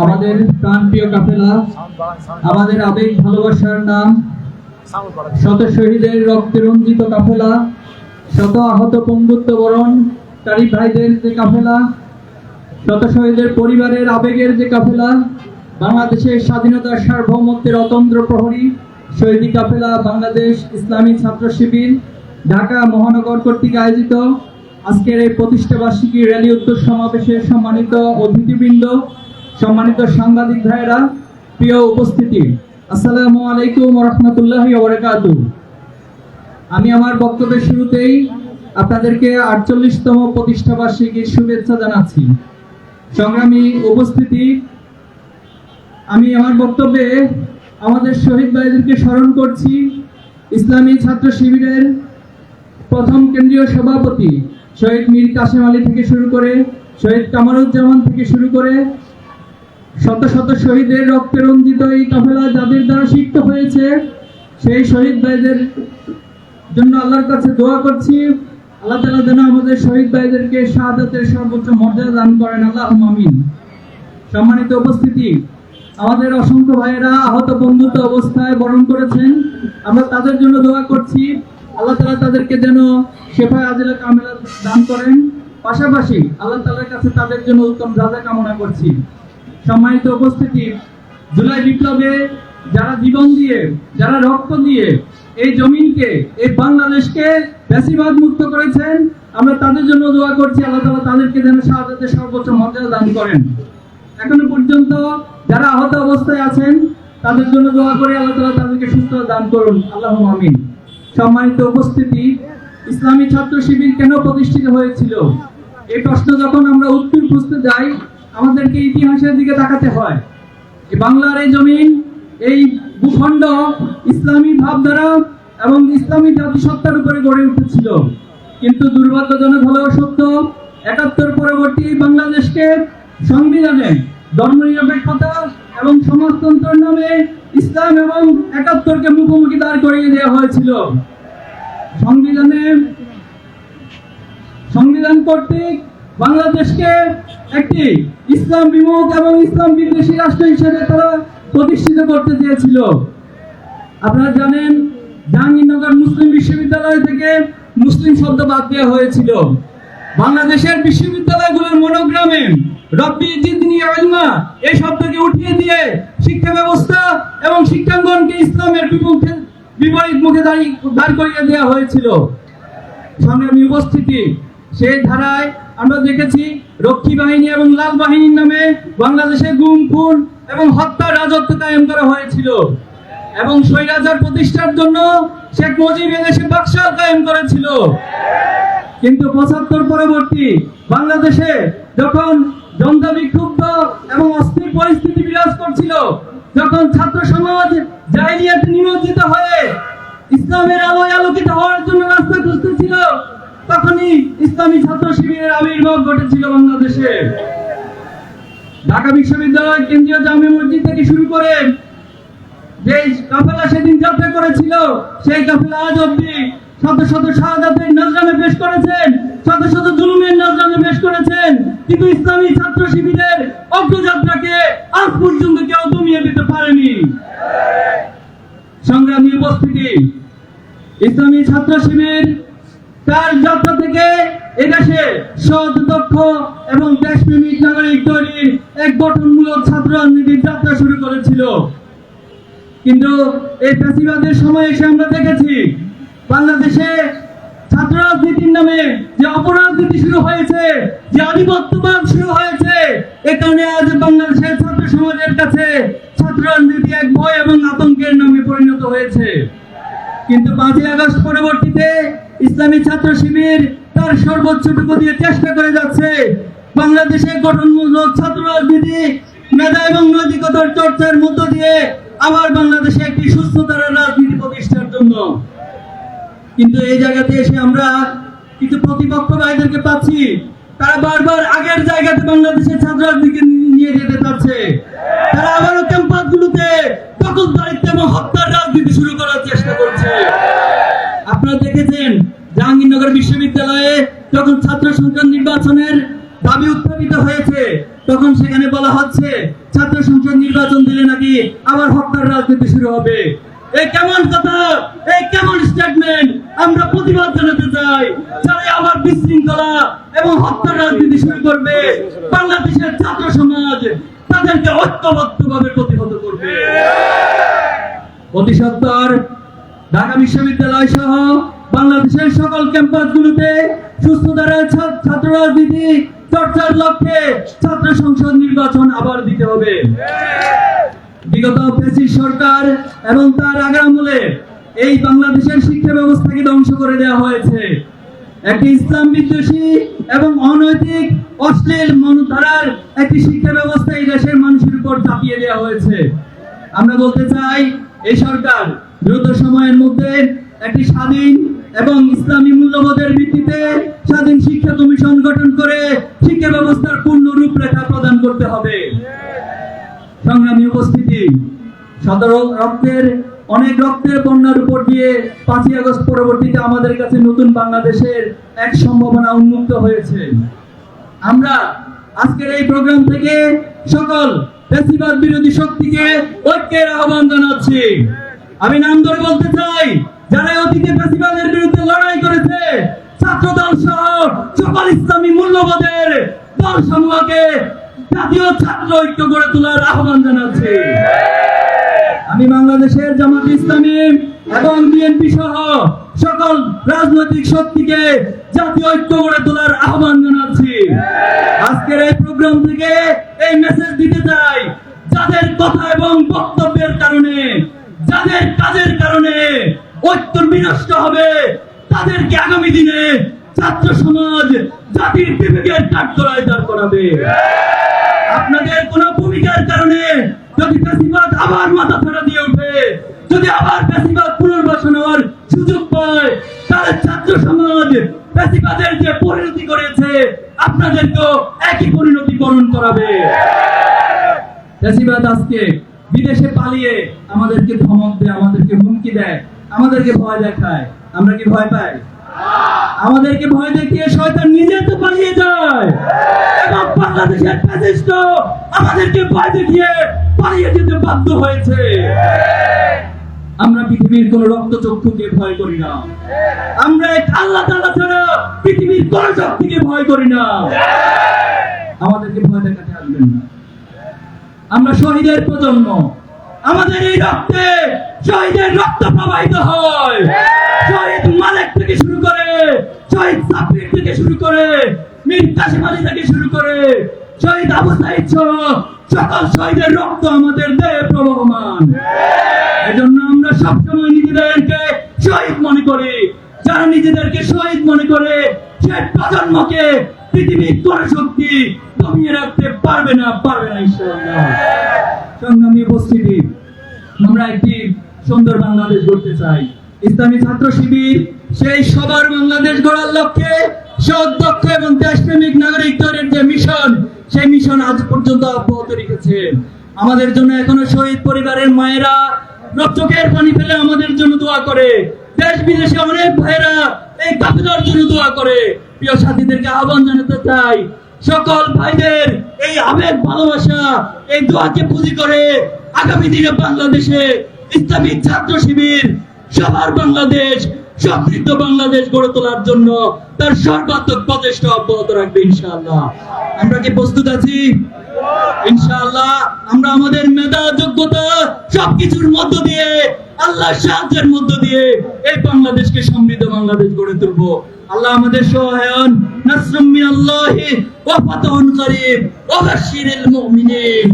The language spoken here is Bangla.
আমাদের প্রাণপ্রিয় কাফেলা, আমাদের আবেগ ভালোবাসার নাম, শত শহীদের রক্তে রঞ্জিত কাফেলা, শত আহত পঙ্গুত্ব বরণ তারি ভাইদের যে কাফেলা, শত শহীদের পরিবারের আবেগের যে কাফেলা, বাংলাদেশের স্বাধীনতার সার্বভৌমত্বের অতন্ত্র প্রহরী, শহীদি কাফেলা বাংলাদেশ ইসলামী ছাত্র শিবির, ঢাকা মহানগর কর্তৃক আয়োজিত আজকের এই প্রতিষ্ঠা বার্ষিকী র্যালি উত্তর সমাবেশের সম্মানিত অতিথিবৃন্দ সম্মানিত সাংবাদিক ভাইয়েরা, প্রিয় উপস্থিতি, আসসালামু আলাইকুম রহমতুল্লাহ ওবরাকাতু আমি আমার বক্তব্যের শুরুতেই আপনাদেরকে আটচল্লিশতম প্রতিষ্ঠা বার্ষিকীর শুভেচ্ছা জানাচ্ছি। সংগ্রামী উপস্থিতি, আমি আমার বক্তব্যে আমাদের শহীদ ভাইদেরকে স্মরণ করছি। ইসলামী ছাত্র শিবিরের প্রথম কেন্দ্রীয় সভাপতি শহীদ মীর কাসেম আলী থেকে শুরু করে, শহীদ কামারুজ্জামান থেকে শুরু করে শত শত শহীদের রক্তে রঞ্জিত এই কাফেলা যাদের দ্বারা সিক্ত হয়েছে। সেই শহীদ ভাইদের জন্য আল্লাহর কাছে দোয়া করছি। আল্লাহ তালা যেন আমাদের শহীদ ভাইদেরকে শাহাদাতের সর্বোচ্চ মর্যাদা দান করেন। আল্লাহ আমিন। সম্মানিত উপস্থিতি, আমাদের অসংখ্য ভাইয়েরা আহত বন্ধুত্ব অবস্থায় বরণ করেছেন। আমরা তাদের জন্য দোয়া করছি। আল্লাহ তালা তাদেরকে যেন শেফায় আজিলা কামেলা দান করেন। পাশাপাশি আল্লাহ তালার কাছে তাদের জন্য উত্তম রাজা কামনা করছি। সম্মানিত উপস্থিতি, জুলাই বিপ্লবে যারা জীবন দিয়ে, যারা রক্ত দিয়ে এই জমিনকে, এই বাংলাদেশকে বেশিরভাগ মুক্ত করেছেন, আমরা তাদের জন্য দোয়া করছি, আল্লাহ তালা তাদেরকে যেন শাহাদাতের সর্বোচ্চ মর্যাদা দান করেন। এখনও পর্যন্ত যারা আহত অবস্থায় আছেন, তাদের জন্য দোয়া করে আল্লাহ তালা তাদেরকে সুস্থ দান করুন। আল্লাহ আমিন। সম্মানিত উপস্থিতি, ইসলামী ছাত্র শিবির কেন প্রতিষ্ঠিত হয়েছিল? এই প্রশ্ন যখন আমরা উত্তর খুঁজতে যাই আমাদেরকে ইতিহাসের দিকে তাকাতে হয় এই বাংলার এই জমিন, এই ভূখণ্ড ইসলামী ভাবধারা এবং ইসলামী জাতিসত্তার উপরে গড়ে উঠেছিল। কিন্তু দুর্ভাগ্যজনক হলেও সত্য, একাত্তর পরবর্তী বাংলাদেশকে সংবিধানে ধর্মনিরপেক্ষতা এবং সমাজতন্ত্রের নামে ইসলাম এবং একাত্তরকে মুখোমুখি দাঁড় করিয়ে দেওয়া হয়েছিল। সংবিধানে, সংবিধান কর্তৃক বাংলাদেশকে একটি ইসলাম বিমুখ এবং ইসলাম বিদ্বেষী রাষ্ট্র হিসেবে তারা প্রতিষ্ঠিত করতে চেয়েছিল। আপনারা জানেন, জাহাঙ্গীরনগর মুসলিম বিশ্ববিদ্যালয় থেকে মুসলিম শব্দ বাদ দেওয়া হয়েছিল। বাংলাদেশের বিশ্ববিদ্যালয়গুলোর মনোগ্রামে রব্বি জিদনি ইলমা এই শব্দকে উঠিয়ে দিয়ে শিক্ষা ব্যবস্থা এবং শিক্ষাঙ্গনকে ইসলামের বিপক্ষে বিপরীত মুখে দাঁড়িয়ে দাঁড় করিয়ে দেওয়া হয়েছিল। সংগ্রামী উপস্থিতি সেই ধারায় আমরা দেখেছি রক্ষী বাহিনী এবং লাল বাহিনীর নামে বাংলাদেশে গুম, খুন এবং হত্যার রাজত্ব কায়েম করা হয়েছিল। এবং স্বৈরাচার প্রতিষ্ঠার জন্য শেখ মুজিব এদেশে বাকশাল কায়েম করেছিল। কিন্তু পঁচাত্তর পরবর্তী বাংলাদেশে যখন জনতা বিক্ষুব্ধ এবং অস্থির পরিস্থিতি বিরাজ করছিল, যখন ছাত্র সমাজ জাহিলিয়াতে নিমজ্জিত হয়ে ইসলামের আলোয় আলোকিত হওয়ার জন্য রাস্তা খুঁজতেছিল তখনই ইসলামী ছাত্র শিবিরের আবির্ভাব ঘটেছিল বাংলাদেশে। ঢাকা বিশ্ববিদ্যালয় কেন্দ্রীয় জামে মসজিদ থেকে শুরু করে যে কাফেলা সেদিন যাত্রা করেছিল, সেই কাফেলা আজ অব্দি শত শত শাহাদাতের নজরামে পেশ করেছেন, শত শত জুলুমের নজরামে পেশ করেছেন। কিন্তু ইসলামী ছাত্র শিবিরের অগ্রযাত্রাকে আজ পর্যন্ত কেউ দমিয়ে দিতে পারেনি। সংগ্রামী উপস্থিতি, ইসলামী ছাত্র শিবির তার যাত্রা থেকে এদেশে সৎ, দক্ষ এবং দেশপ্রেমিক নাগরিক তৈরির এক গঠনমূলক ছাত্র রাজনীতির যাত্রা শুরু করেছিল। কিন্তু এই ফ্যাসিবাদের সময় এসে আমরা দেখেছি, বাংলাদেশে ছাত্র রাজনীতির নামে যে অপরাজনীতি শুরু হয়েছে, যে আধিপত্যবাদ শুরু হয়েছে এ কারণে আজ বাংলাদেশের ছাত্র সমাজের কাছে ছাত্র রাজনীতি এক ভয় এবং আতঙ্কের নামে পরিণত হয়েছে। কিন্তু পাঁচই আগস্ট পরবর্তীতে ইসলামী ছাত্র শিবির তার সর্বোচ্চটুকু দিয়ে চেষ্টা করে যাচ্ছে। বাংলাদেশে গঠনমূলক ছাত্র রাজনীতি, মেধা এবং নৈতিকতার চর্চার মধ্য দিয়ে আবার বাংলাদেশে একটি সুস্থতার রাজনীতি প্রতিষ্ঠার জন্য। কিন্তু এই জায়গাতে এসে আমরা কিছু প্রতিপক্ষ ভাইদেরকে পাচ্ছি। তারা বারবার আগের জায়গাতে বাংলাদেশের ছাত্র রাজনীতিকে নিয়ে যেতে চাচ্ছে। তারা আবারও ক্যাম্পাস গুলোতে দখলদারিত্ব এবং হত্যার রাজনীতি শুরু করার দেখেছেন, জাহাঙ্গীরনগর বিশ্ববিদ্যালয়ে যখন ছাত্র সংসদ নির্বাচনের দাবি উত্থাপিত হয়েছে, তখন সেখানে বলা হচ্ছে, ছাত্র সংসদ নির্বাচন দিলে নাকি আবার হত্যার রাজনীতি শুরু হবে। এই কেমন কথা? এই কেমন স্টেটমেন্ট আমরা প্রতিবাদ জানাতে চাই, যারা আবার বিশৃঙ্খলা এবং হত্যার রাজনীতি শুরু করবে, বাংলাদেশের ছাত্র সমাজ তাদেরকে ঐক্যবদ্ধভাবে প্রতিহত করবে। অতি সত্বর, ঢাকা বিশ্ববিদ্যালয় সহ বাংলাদেশের সকল ক্যাম্পাসগুলোতে সুস্থ ধারায় ছাত্র রাজনীতি চর্চার লক্ষ্যে ছাত্র সংসদ নির্বাচন আবার দিতে হবে। বিগত ফেসিস সরকার এবং তার আগে আমলে এই বাংলাদেশের শিক্ষা ব্যবস্থাকে ধ্বংস করে দেওয়া হয়েছে। একটি ইসলাম বিদ্বেষী এবং অনৈতিক, অশ্লীল মনোধারার একটি শিক্ষা ব্যবস্থা এই দেশের মানুষের উপর চাপিয়ে দেওয়া হয়েছে। আমরা বলতে চাই, এই সরকার দ্রুত সময়ের মধ্যে একটি স্বাধীন এবং ইসলামী মূল্যবোধের ভিত্তিতে স্বাধীন শিক্ষা কমিশন গঠন করে শিক্ষা ব্যবস্থার পূর্ণ রূপরেখা প্রদান করতে হবে। সংগ্রামী উপস্থিতি, সদর রক্তের অনেক রক্তের বন্যার উপর দিয়ে পাঁচই আগস্ট পরবর্তীতে আমাদের কাছে নতুন বাংলাদেশের এক সম্ভাবনা উন্মুক্ত হয়েছে। আমরা আজকের এই প্রোগ্রাম থেকে সকল ফ্যাসিবাদ বিরোধী শক্তিকে ঐক্যের আহ্বান জানাচ্ছি। আমি নাম ধরে বলতে চাই যারা অতীতে ফ্যাসিবাদের বিরুদ্ধে লড়াই করেছে ছাত্র দল সহ সকল ইসলামী মূল্যবোধের দল সমূহকে জাতীয় ছাত্র ঐক্য গড়ে তোলার আহ্বান জানাচ্ছি। আমি বাংলাদেশের জামাত ইসলামী এবং বিএনপি সহ সকল রাজনৈতিক শক্তিকে জাতীয় ঐক্য গড়ে তোলার আহ্বান জানাচ্ছি। আজকের এই প্রোগ্রাম থেকে এই মেসেজ দিতে চাই, যাদের কথা এবং বক্তব্যের কারণে, যাদের কাজের কারণে ঐক্য বিনষ্ট হবে। তাদেরকে আগামী দিনে ছাত্র সমাজ, জাতির বিবেকের কাঠগড়ায় দাঁড় করাবে। আপনাদের কোন ভূমিকার কারণে যদি বেশিরভাগ আবার মাথা ছাড়া দিয়ে ওঠে, যদি আবার বেশিরভাগ পুনর্বাসন হওয়ার সুযোগ পায়, তাহলে ছাত্র সমাজ বেশিরভাগের যে পরিণতি করেছে, আপনাদেরকেও একই পরিণতি বরণ করাবে। বেশিরভাগ আজকে বিদেশে পালিয়ে আমাদেরকে ধমক দেয়, আমাদেরকে হুমকি দেয়। আমাদেরকে ভয় দেখায়। আমরা কি ভয় পাই? আমাদেরকে ভয় দেখিয়ে শয়তান নিজে তো পালিয়ে যায়। এবং বাংলাদেশের ফ্যাসিস্ট আমাদেরকে ভয় দেখিয়ে পালিয়ে যেতে বাধ্য হয়েছে। আমরা পৃথিবীর কোন রক্ত চক্ষুকে ভয় করি না। আমরা এক আল্লাহ তাআলা ছাড়া পৃথিবীর কোন শক্তিকে ভয় করি না। আমাদেরকে ভয় দেখাতে আসবেন না। আমরা শহীদের প্রজন্ম। আমাদের এই রক্তে শহীদের রক্ত প্রবাহিত হয়। শহীদ মালিক থেকে শুরু করে, শহীদ সাফির থেকে শুরু করে মীর কাসিম আলী থেকে শুরু করে, শহীদ আবু সাইদ সহ সকল শহীদের রক্ত আমাদের দেহে প্রবহমান। এজন্য আমরা সবসময় নিজেদেরকে শহীদ মনে করি। যারা নিজেদেরকে শহীদ মনে করে, সে প্রজন্মকে পৃথিবীর কোন শক্তি দমিয়ে রাখতে পারবে না পারবে না, ইনশাআল্লাহ। সংগ্রামী উপস্থিতি। আমরা একটি সুন্দর বাংলাদেশ গড়তে চাই। ইসলামী ছাত্র শিবির, সেই সবার বাংলাদেশ গড়ার লক্ষ্যে সদক্ষ এবং দেশপ্রেমিক নাগরিক যে মিশন, সেই মিশন আজ পর্যন্ত অব্যাহত রেখেছে। আমাদের জন্য এখনও শহীদ পরিবারের মায়েরা চোখের পানি ফেলে আমাদের জন্য দোয়া করে। দেশ বিদেশে অনেক ভাইরা এই কাফেলার জন্য দোয়া করে। প্রিয় সাথীদেরকে আহ্বান জানাতে চাই, সকল ভাইদের এই আবেগ ভালোবাসা, এই দোয়াকে পুঁজি করে আগামী দিনে বাংলাদেশে ইসলামিক ছাত্র শিবির সবার বাংলাদেশ, সমৃদ্ধ বাংলাদেশ গড়ে তোলার জন্য তার সর্বাত্মক প্রচেষ্টা অব্যাহত রাখবে ইনশাআল্লাহ। আমরা কি প্রস্তুত আছি? ইনশাআল্লাহ আমরা আমাদের মেধা, যোগ্যতা সবকিছুর মধ্য দিয়ে সাহায্যের মধ্য দিয়ে এই বাংলাদেশকে সমৃদ্ধ বাংলাদেশ গড়ে তুলবো। আল্লাহ আমাদের সহায়ন। নাসরুম মিনাল্লাহি ওয়া ওয়া মুমিনিন।